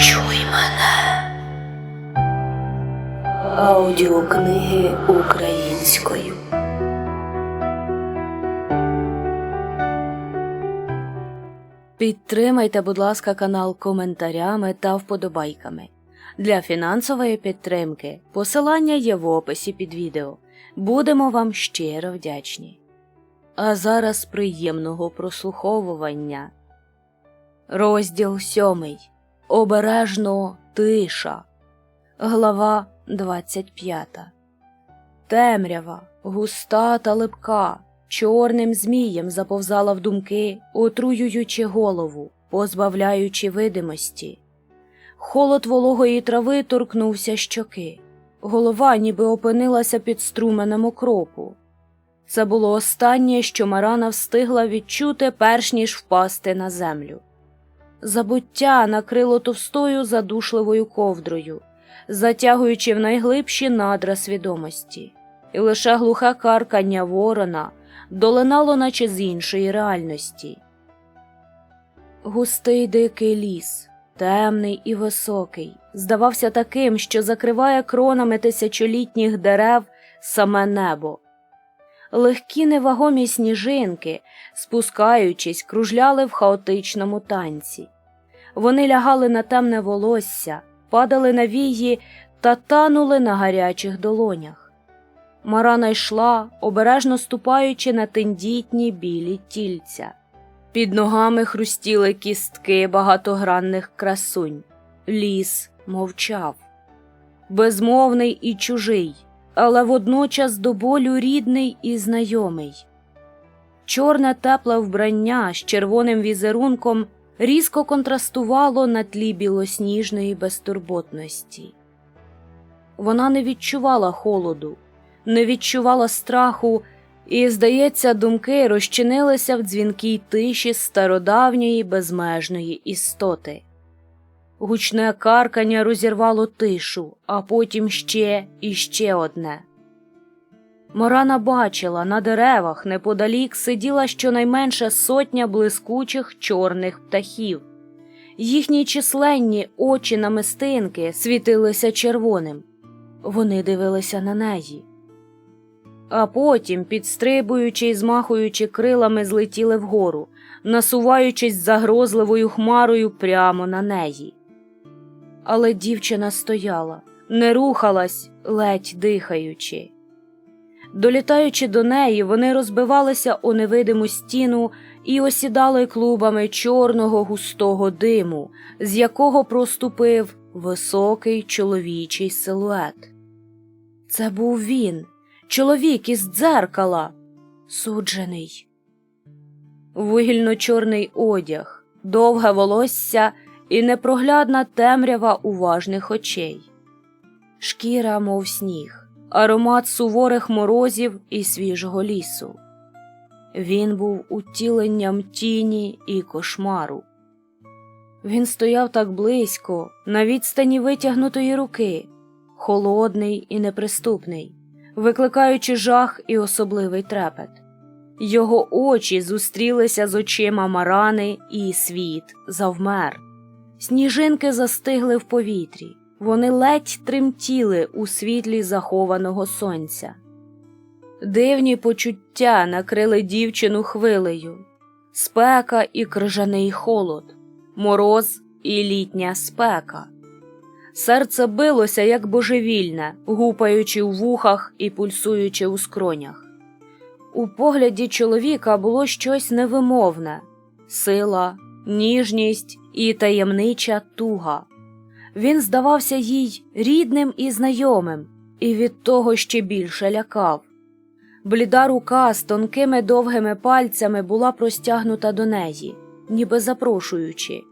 Почуй мене. Аудіокниги українською. Підтримайте, будь ласка, канал коментарями та вподобайками. Для фінансової підтримки посилання є в описі під відео. Будемо вам щиро вдячні. А зараз приємного прослуховування. Розділ сьомий. Обережно тиша. Глава 25. Темрява, густа та липка, чорним змієм заповзала в думки, отруюючи голову, позбавляючи видимості. Холод вологої трави торкнувся щоки. Голова ніби опинилася під струменем окропу. Це було останнє, що Марана встигла відчути, перш ніж впасти на землю. Забуття накрило товстою задушливою ковдрою, затягуючи в найглибші надра свідомості, і лише глухе каркання ворона долинало, наче з іншої реальності. Густий дикий ліс, темний і високий, здавався таким, що закриває кронами тисячолітніх дерев саме небо. Легкі невагомі сніжинки, спускаючись, кружляли в хаотичному танці. Вони лягали на темне волосся, падали на вії та танули на гарячих долонях. Марана йшла, обережно ступаючи на тендітні білі тільця. Під ногами хрустіли кістки багатогранних красунь. Ліс мовчав. Безмовний і чужий, але водночас до болю рідний і знайомий. Чорне тепле вбрання з червоним візерунком різко контрастувало на тлі білосніжної безтурботності. Вона не відчувала холоду, не відчувала страху, і, здається, думки розчинилися в дзвінкій тиші стародавньої безмежної істоти. Гучне каркання розірвало тишу, а потім ще і ще одне. Морана бачила, на деревах неподалік сиділа щонайменше сотня блискучих чорних птахів. Їхні численні очі намистинки світилися червоним. Вони дивилися на неї. А потім, підстрибуючи і змахуючи крилами, злетіли вгору, насуваючись загрозливою хмарою прямо на неї. Але дівчина стояла, не рухалась, ледь дихаючи. Долітаючи до неї, вони розбивалися у невидиму стіну і осідали клубами чорного густого диму, з якого проступив високий чоловічий силует. Це був він, чоловік із дзеркала, суджений. Вугільно-чорний одяг, довге волосся і непроглядна темрява уважних очей. Шкіра, мов сніг, аромат суворих морозів і свіжого лісу. Він був утіленням тіні і кошмару. Він стояв так близько, на відстані витягнутої руки, холодний і неприступний, викликаючи жах і особливий трепет. Його очі зустрілися з очима Марани, і світ завмер. Сніжинки застигли в повітрі, вони ледь тремтіли у світлі захованого сонця. Дивні почуття накрили дівчину хвилею, спека і крижаний холод, мороз і літня спека. Серце билося, як божевільне, гупаючи у вухах і пульсуючи у скронях. У погляді чоловіка було щось невимовне сила, ніжність і таємнича туга. Він здавався їй рідним і знайомим, і від того ще більше лякав. Бліда рука з тонкими довгими пальцями була простягнута до неї, ніби запрошуючи.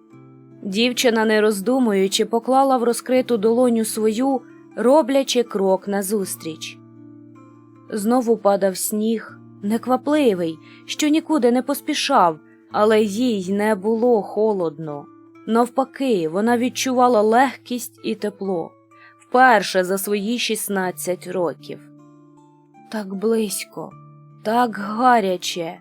Дівчина, не роздумуючи, поклала в розкриту долоню свою, роблячи крок назустріч. Знову падав сніг, неквапливий, що нікуди не поспішав, але їй не було холодно. Навпаки, вона відчувала легкість і тепло вперше за свої 16 років. Так близько, так гаряче.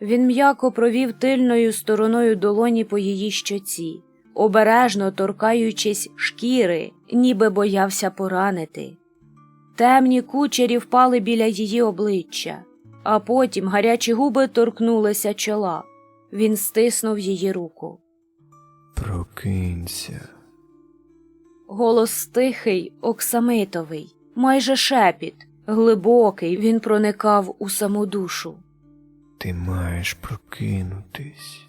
Він м'яко провів тильною стороною долоні по її щоці, обережно торкаючись шкіри, ніби боявся поранити. Темні кучері впали біля її обличчя, а потім гарячі губи торкнулися чола. Він стиснув її руку. Прокинься. Голос тихий, оксамитовий, майже шепіт, глибокий, він проникав у саму душу. Ти маєш прокинутись.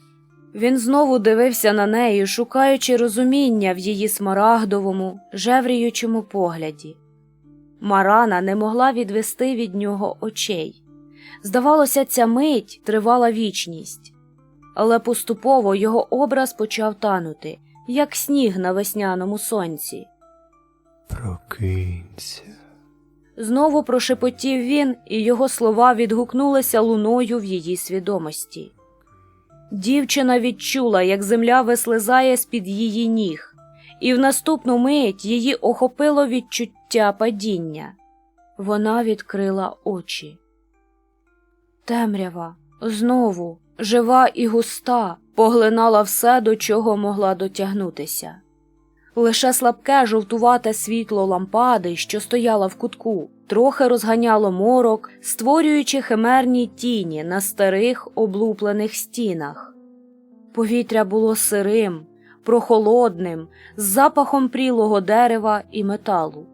Він знову дивився на неї, шукаючи розуміння в її смарагдовому, жевріючому погляді. Марана не могла відвести від нього очей. Здавалося, ця мить тривала вічність, але поступово його образ почав танути, як сніг на весняному сонці. Прокинься. Знову прошепотів він, і його слова відгукнулися луною в її свідомості. Дівчина відчула, як земля вислизає з-під її ніг, і в наступну мить її охопило відчуття падіння. Вона відкрила очі. Темрява, знову, жива і густа, поглинала все, до чого могла дотягнутися. Лише слабке жовтувате світло лампади, що стояла в кутку, трохи розганяло морок, створюючи химерні тіні на старих облуплених стінах. Повітря було сирим, прохолодним, з запахом прілого дерева і металу.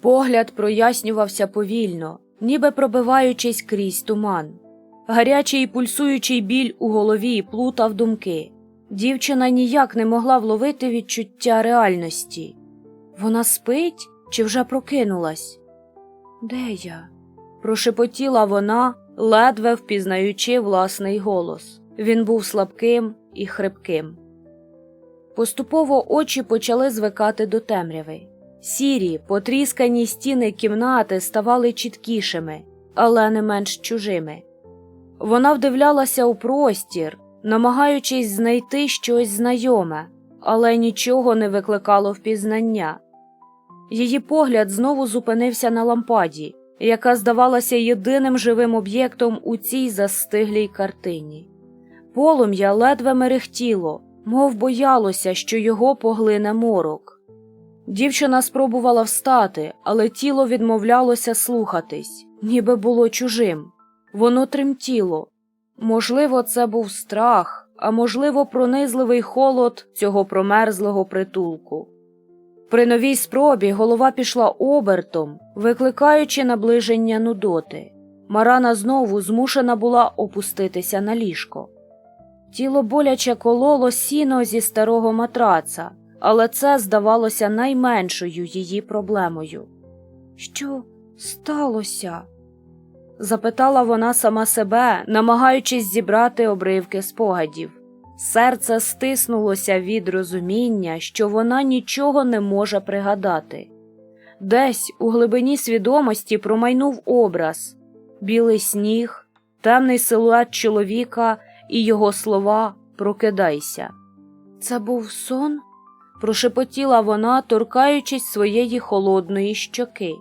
Погляд прояснювався повільно, ніби пробиваючись крізь туман. Гарячий пульсуючий біль у голові плутав думки. Дівчина ніяк не могла вловити відчуття реальності. Вона спить чи вже прокинулась? Де я? прошепотіла вона, ледве впізнаючи власний голос. Він був слабким і хрипким. Поступово очі почали звикати до темряви. Сірі, потріскані стіни кімнати ставали чіткішими, але не менш чужими. Вона вдивлялася у простір, намагаючись знайти щось знайоме, але нічого не викликало впізнання. Її погляд знову зупинився на лампаді, яка здавалася єдиним живим об'єктом у цій застиглій картині. Полум'я ледве мерехтіло, мов боялося, що його поглине морок. Дівчина спробувала встати, але тіло відмовлялося слухатись, ніби було чужим. Воно тремтіло. Можливо, це був страх, а можливо, пронизливий холод цього промерзлого притулку. При новій спробі голова пішла обертом, викликаючи наближення нудоти. Марана знову змушена була опуститися на ліжко. Тіло боляче кололо сіно зі старого матраца, але це здавалося найменшою її проблемою. Що сталося? Запитала вона сама себе, намагаючись зібрати обривки спогадів. Серце стиснулося від розуміння, що вона нічого не може пригадати. Десь у глибині свідомості промайнув образ білий сніг, темний силует чоловіка і його слова Прокидайся. Це був сон? прошепотіла вона, торкаючись своєї холодної щоки.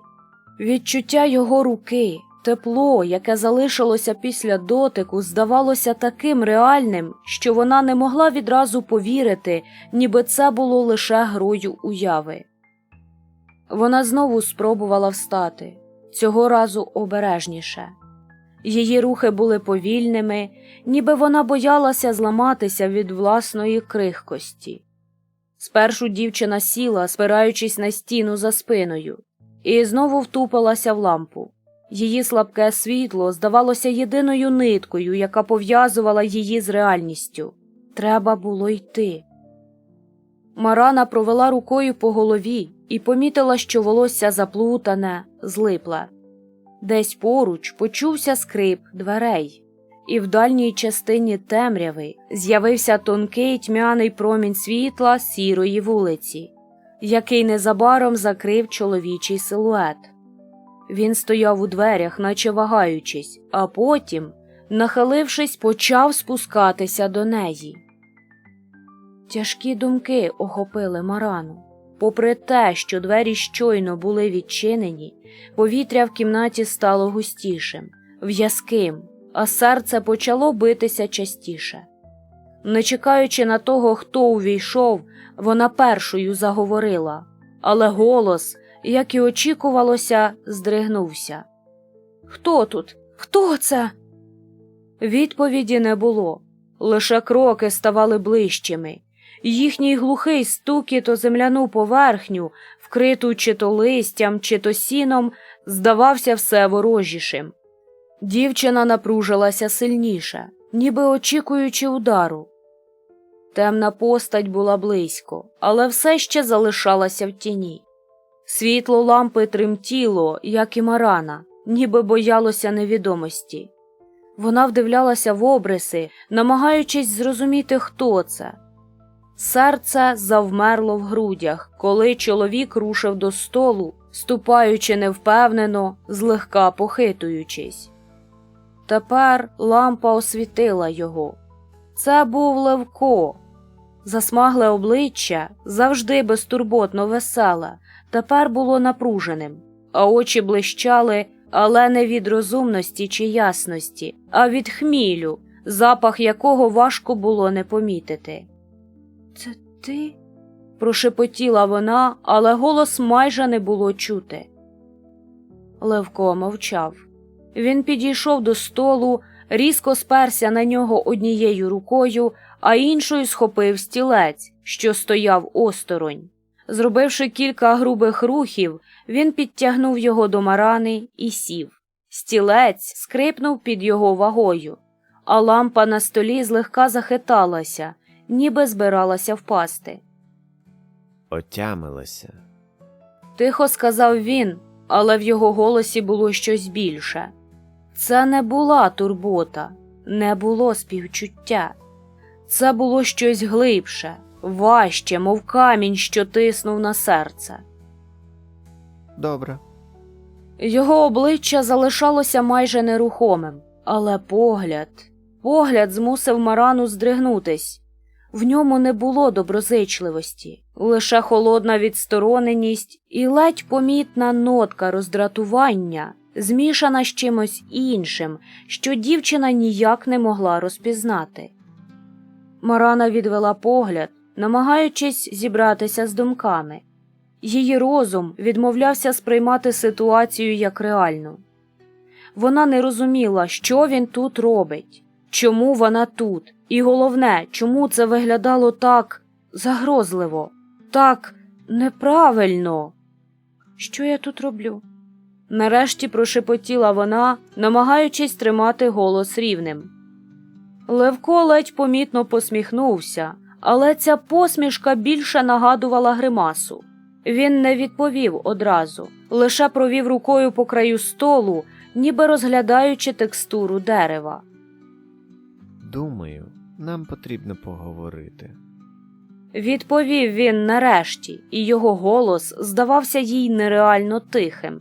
Відчуття його руки, тепло, яке залишилося після дотику, здавалося таким реальним, що вона не могла відразу повірити, ніби це було лише грою уяви. Вона знову спробувала встати, цього разу обережніше. Її рухи були повільними, ніби вона боялася зламатися від власної крихкості. Спершу дівчина сіла, спираючись на стіну за спиною, і знову втупилася в лампу. Її слабке світло здавалося єдиною ниткою, яка пов'язувала її з реальністю. Треба було йти. Марана провела рукою по голові і помітила, що волосся заплутане, злипле. Десь поруч почувся скрип дверей, і в дальній частині темряви з'явився тонкий тьмяний промінь світла сірої вулиці, який незабаром закрив чоловічий силует. Він стояв у дверях, наче вагаючись, а потім, нахилившись, почав спускатися до неї. Тяжкі думки охопили Марану. Попри те, що двері щойно були відчинені, повітря в кімнаті стало густішим, в'язким, а серце почало битися частіше. Не чекаючи на того, хто увійшов, вона першою заговорила, але голос, як і очікувалося, здригнувся. Хто тут? Хто це? Відповіді не було, лише кроки ставали ближчими. Їхній глухий стукіт о земляну поверхню, вкриту чи то листям, чи то сіном, здавався все ворожішим. Дівчина напружилася сильніше, ніби очікуючи удару. Темна постать була близько, але все ще залишалася в тіні. Світло лампи тремтіло, як і марана, ніби боялося невідомості. Вона вдивлялася в обриси, намагаючись зрозуміти, хто це. Серце завмерло в грудях, коли чоловік рушив до столу, ступаючи невпевнено, злегка похитуючись. Тепер лампа освітила його. Це був Левко. Засмагле обличчя, завжди безтурботно веселе, тепер було напруженим, а очі блищали, але не від розумності чи ясності, а від хмілю, запах якого важко було не помітити. Це ти? прошепотіла вона, але голос майже не було чути. Левко мовчав. Він підійшов до столу, різко сперся на нього однією рукою, а іншою схопив стілець, що стояв осторонь. Зробивши кілька грубих рухів, він підтягнув його до марани і сів. Стілець скрипнув під його вагою, а лампа на столі злегка захиталася, ніби збиралася впасти. Отямилася. Тихо сказав він, але в його голосі було щось більше. Це не була турбота, не було співчуття. Це було щось глибше, важче, мов камінь, що тиснув на серце. Добре. Його обличчя залишалося майже нерухомим, але погляд, погляд змусив Марану здригнутись. В ньому не було доброзичливості, лише холодна відстороненість і ледь помітна нотка роздратування, змішана з чимось іншим, що дівчина ніяк не могла розпізнати. Марана відвела погляд, намагаючись зібратися з думками. Її розум відмовлявся сприймати ситуацію як реальну. Вона не розуміла, що він тут робить, чому вона тут, і головне, чому це виглядало так загрозливо, так неправильно. Що я тут роблю? Нарешті прошепотіла вона, намагаючись тримати голос рівним. Левко ледь помітно посміхнувся, але ця посмішка більше нагадувала гримасу. Він не відповів одразу, лише провів рукою по краю столу, ніби розглядаючи текстуру дерева. Думаю, нам потрібно поговорити. Відповів він нарешті, і його голос здавався їй нереально тихим.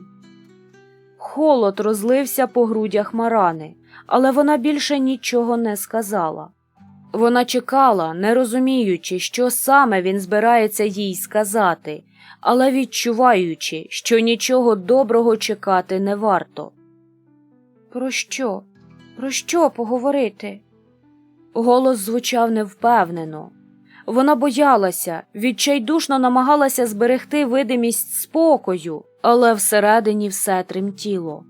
Холод розлився по грудях Марани, але вона більше нічого не сказала. Вона чекала, не розуміючи, що саме він збирається їй сказати, але відчуваючи, що нічого доброго чекати не варто. Про що? Про що поговорити? Голос звучав невпевнено. Вона боялася, відчайдушно намагалася зберегти видимість спокою, але всередині все тремтіло.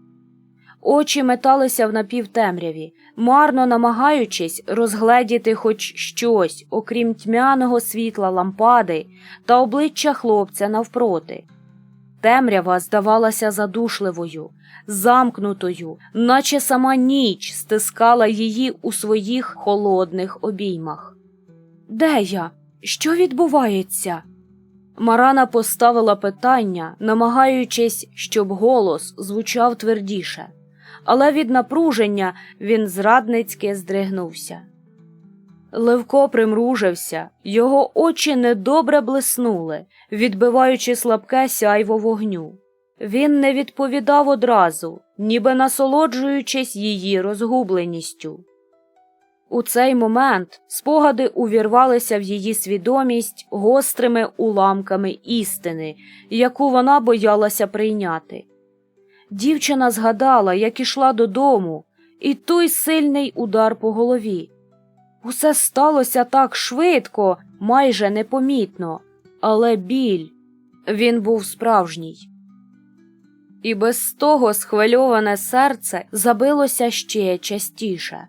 Очі металися в напівтемряві, марно намагаючись розгледіти хоч щось, окрім тьмяного світла лампади та обличчя хлопця навпроти. Темрява здавалася задушливою, замкнутою, наче сама ніч стискала її у своїх холодних обіймах. Де я? Що відбувається? Марана поставила питання, намагаючись, щоб голос звучав твердіше, але від напруження він зрадницьки здригнувся. Левко примружився, його очі недобре блиснули, відбиваючи слабке сяйво вогню. Він не відповідав одразу, ніби насолоджуючись її розгубленістю. У цей момент спогади увірвалися в її свідомість гострими уламками істини, яку вона боялася прийняти. Дівчина згадала, як ішла додому, і той сильний удар по голові. Усе сталося так швидко, майже непомітно, але біль він був справжній. І без того схвильоване серце забилося ще частіше.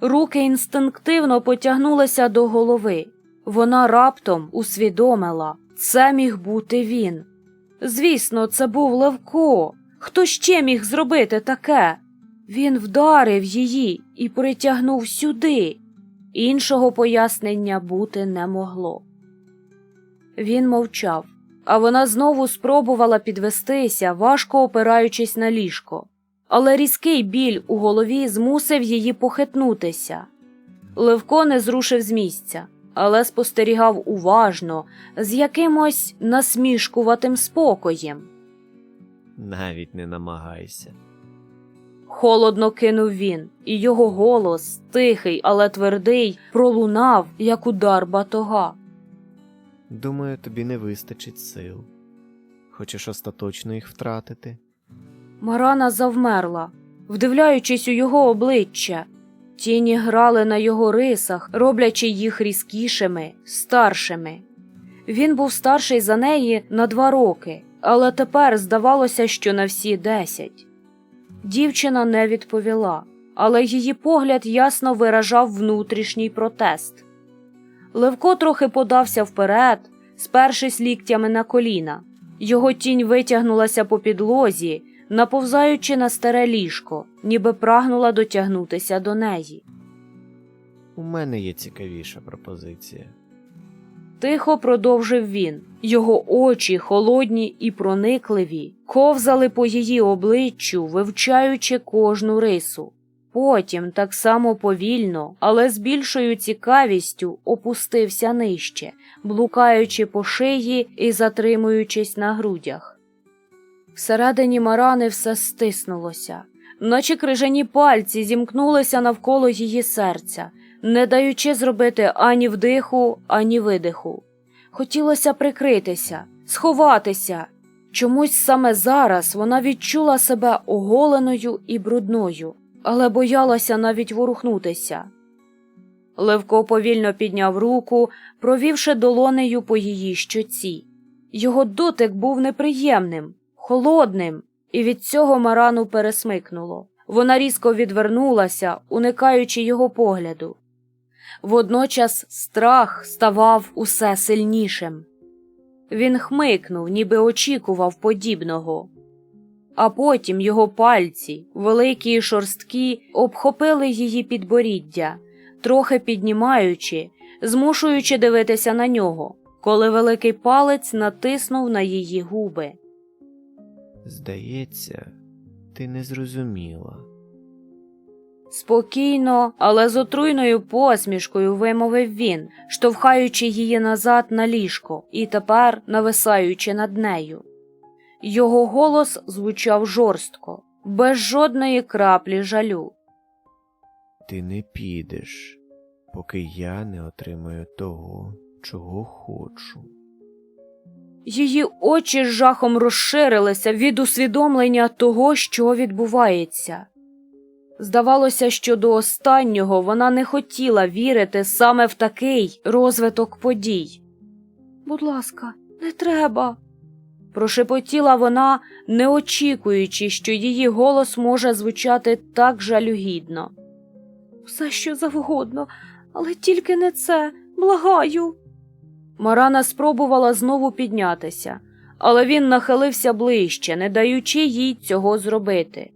Руки інстинктивно потягнулися до голови. Вона раптом усвідомила це міг бути він. Звісно, це був Левко. Хто ще міг зробити таке? Він вдарив її і притягнув сюди. Іншого пояснення бути не могло. Він мовчав, а вона знову спробувала підвестися, важко опираючись на ліжко. Але різкий біль у голові змусив її похитнутися. Левко не зрушив з місця, але спостерігав уважно, з якимось насмішкуватим спокоєм. Навіть не намагайся. Холодно кинув він, і його голос, тихий, але твердий, пролунав, як удар батога. Думаю, тобі не вистачить сил. Хочеш остаточно їх втратити? Марана завмерла, вдивляючись у його обличчя. Тіні грали на його рисах, роблячи їх різкішими, старшими. Він був старший за неї на два роки, але тепер здавалося, що на всі десять. Дівчина не відповіла, але її погляд ясно виражав внутрішній протест. Левко трохи подався вперед, спершись ліктями на коліна. Його тінь витягнулася по підлозі, наповзаючи на старе ліжко, ніби прагнула дотягнутися до неї. У мене є цікавіша пропозиція. Тихо продовжив він. Його очі, холодні і проникливі, ковзали по її обличчю, вивчаючи кожну рису. Потім, так само повільно, але з більшою цікавістю, опустився нижче, блукаючи по шиї і затримуючись на грудях. Всередині марани все стиснулося, наче крижані пальці зімкнулися навколо її серця, не даючи зробити ані вдиху, ані видиху. Хотілося прикритися, сховатися. Чомусь саме зараз вона відчула себе оголеною і брудною, але боялася навіть ворухнутися. Левко повільно підняв руку, провівши долонею по її щоці. Його дотик був неприємним, холодним, і від цього Марану пересмикнуло. Вона різко відвернулася, уникаючи його погляду. Водночас страх ставав усе сильнішим. Він хмикнув, ніби очікував подібного. А потім його пальці, великі й шорсткі, обхопили її підборіддя, трохи піднімаючи, змушуючи дивитися на нього, коли великий палець натиснув на її губи. Здається, ти не зрозуміла. Спокійно, але з отруйною посмішкою вимовив він, штовхаючи її назад на ліжко і тепер нависаючи над нею. Його голос звучав жорстко, без жодної краплі жалю. Ти не підеш, поки я не отримаю того, чого хочу. Її очі з жахом розширилися від усвідомлення того, що відбувається. Здавалося, що до останнього вона не хотіла вірити саме в такий розвиток подій. Будь ласка, не треба. прошепотіла вона, не очікуючи, що її голос може звучати так жалюгідно. Все що завгодно, але тільки не це, благаю. Марана спробувала знову піднятися, але він нахилився ближче, не даючи їй цього зробити.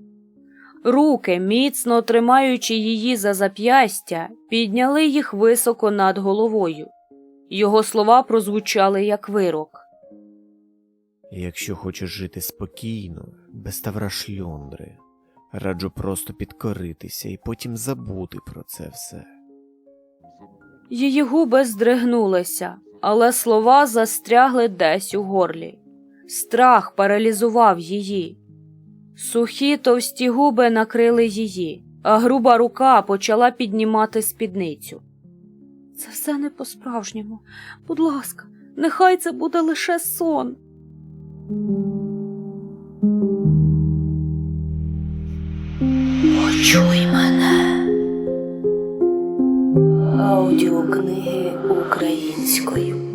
Руки, міцно тримаючи її за зап'ястя, підняли їх високо над головою. Його слова прозвучали як вирок. Якщо хочеш жити спокійно, без тавра шльондри, раджу просто підкоритися і потім забути про це все. Її губи здригнулися, але слова застрягли десь у горлі. Страх паралізував її. Сухі товсті губи накрили її, а груба рука почала піднімати спідницю. Це все не по-справжньому. Будь ласка, нехай це буде лише сон. Почуй мене. аудіокниги українською.